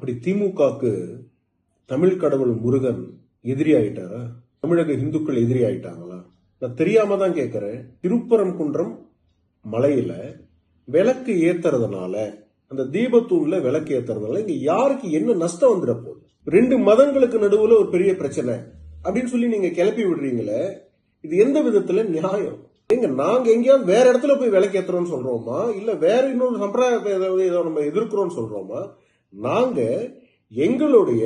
அப்படி திமுகக்கு தமிழ் கடவுள் முருகன் எதிரி ஆயிட்டாரா தமிழக இந்துக்கள் எதிரி ஆயிட்டாங்களா நான் தெரியாம தான் கேட்கிறேன் திருப்பரங்குன்றம் மலையில விளக்கு ஏத்துறதுனால அந்த தீபத்தூண்ல விளக்கு ஏத்துறதுனால இங்க யாருக்கு என்ன நஷ்டம் வந்துட போகுது? ரெண்டு மதங்களுக்கு நடுவுல ஒரு பெரிய பிரச்சனை அப்படின்னு சொல்லி நீங்க கிளப்பி விடுறீங்களே இது எந்த விதத்துல நியாயம்? எங்க நாங்க எங்கேயாவது வேற இடத்துல போய் விளக்கு ஏத்துறோம்னு சொல்றோமா? இல்ல வேற இன்னொரு சம்பிரதாயத்தை ஏதாவது நம்ம எதிர்க்கிறோம்னு சொல்றோமா? நாங்க எங்களுடைய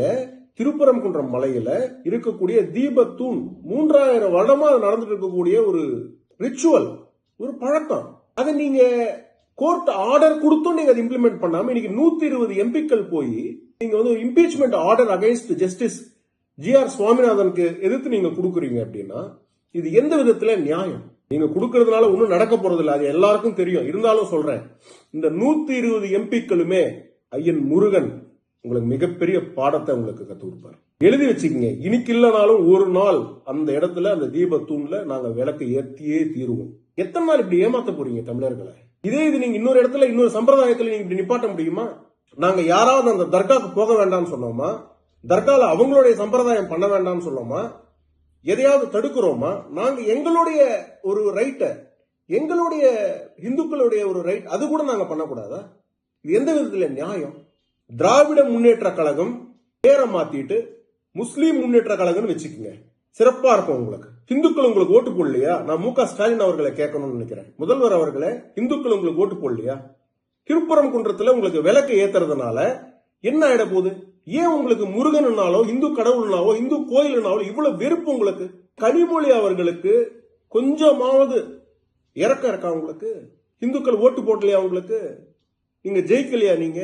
திருப்பரங்குன்றம் மலையில இருக்கக்கூடிய தீபத்தூண் மூன்றாயிரம் வருடமா நடந்துட்டு இருக்கக்கூடிய ஒரு ரிச்சுவல் ஒரு பழக்கம். அதை நீங்க கோர்ட் ஆர்டர் கொடுத்தும் நீங்க அதை இம்ப்ளிமெண்ட் பண்ணாம இன்னைக்கு நூத்தி இருபது எம்பிக்கள் போய் நீங்க வந்து impeachment order against justice G R சுவாமிநாதனுக்கு எதிர்த்து நீங்க கொடுக்குறீங்க அப்படின்னா இது எந்த விதத்துல நியாயம்? நீங்க கொடுக்கறதுனால ஒன்றும் நடக்க போறது இல்லை அது எல்லாருக்கும் தெரியும். இருந்தாலும் சொல்றேன். இந்த நூத்தி இருபது எம்பிக்களுமே ஐயன் முருகன் உங்களுக்கு மிகப்பெரிய பாடத்தை உங்களுக்கு கத்து கொடுப்பார். எழுதி வச்சுக்கோங்க. இன்னைக்கு இல்லைனாலும் ஒரு நாள் அந்த இடத்துல அந்த தீபத்தூண்ல நாங்க விளக்கு ஏத்தியே தீருவோம். எத்தனை நாள் இப்படி ஏமாத்த போறீங்க தமிழர்களை? இதே இது நீங்க இன்னொரு இடத்துல இன்னொரு சம்பிரதாயத்துல நீங்க இப்படி நிப்பாட்ட முடியுமா? நாங்க யாராவது அந்த தர்காக்கு போக வேண்டாம்னு சொன்னோமா? தர்கால அவங்களுடைய சம்பிரதாயம் பண்ண வேண்டாம்னு சொன்னோமா? எதையாவது தடுக்கிறோமா? நாங்க எங்களுடைய ஒரு ரைட்டை எங்களுடைய இந்துக்களுடைய ஒரு ரைட் அது கூட நாங்க பண்ணக்கூடாதா? இது எந்த விதத்துல நியாயம்? திராவிட முன்னேற்ற கழகம் பேரை மாத்திட்டு முஸ்லீம் முன்னேற்ற கழகம்னு வச்சுக்கோங்க. சிறப்பா இருக்கும் உங்களுக்கு. இந்துக்கள் உங்களுக்கு ஓட்டு போடலையா? நான் மு க. ஸ்டாலின் அவர்களை கேட்கணும்னு நினைக்கிறேன். முதல்வர் அவர்களை இந்துக்கள் உங்களுக்கு ஓட்டு போடலையா? திருப்புறம் குன்றத்துல உங்களுக்கு விளக்கு ஏத்துறதுனால என்ன ஆயிட போகுது? ஏன் உங்களுக்கு முருகன்னாலோ இந்து கடவுள்னாவோ இந்து கோயிலுனாலோ இவ்வளவு வெறுப்பு உங்களுக்கு? கனிமொழி அவர்களுக்கு கொஞ்சமாவது இறக்கம் இருக்கா உங்களுக்கு? இந்துக்கள் ஓட்டு போடலையா உங்களுக்கு? நீங்க ஜெயிக்கலையா நீங்க?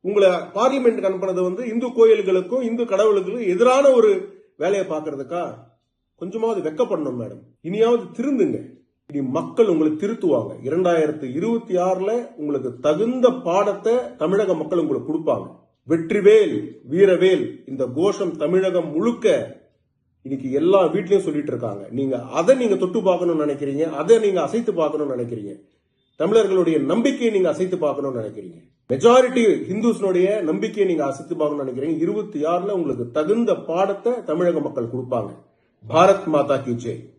உங்களை பார்லிமெண்ட்டுக்கு அனுப்புனது வந்து இந்து கோயில்களுக்கும் இந்து கடவுளுக்கும் எதிரான ஒரு வேலையை பார்க்கறதுக்கா? கொஞ்சமாவது வெக்கப்படணும் மேடம் இனியாவது திருந்துங்க. இனி மக்கள் உங்களை திருத்துவாங்க. இரண்டாயிரத்து இருபத்தி ஆறுல உங்களுக்கு தகுந்த பாடத்தை தமிழக மக்கள் உங்களுக்கு கொடுப்பாங்க. வெற்றிவேல் வீரவேல் இந்த கோஷம் தமிழகம் முழுக்க இன்னைக்கு எல்லா வீட்லயும் சொல்லிட்டு இருக்காங்க. நீங்க அதை நீங்க தொட்டு பார்க்கணும்னு நினைக்கிறீங்க அதை நீங்க அசைத்து பார்க்கணும்னு நினைக்கிறீங்க. தமிழர்களுடைய நம்பிக்கையை நீங்க அசைத்து பார்க்கணும்னு நினைக்கிறீங்க. மெஜாரிட்டி ஹிந்துஸ்னுடைய நம்பிக்கையை நீங்க அசைத்து பார்க்கணும்னு நினைக்கிறீங்க. இருபத்தி ஆறுல உங்களுக்கு தகுந்த பாடத்தை தமிழக மக்கள் கொடுப்பாங்க. பாரத் மாதா கி ஜெய்.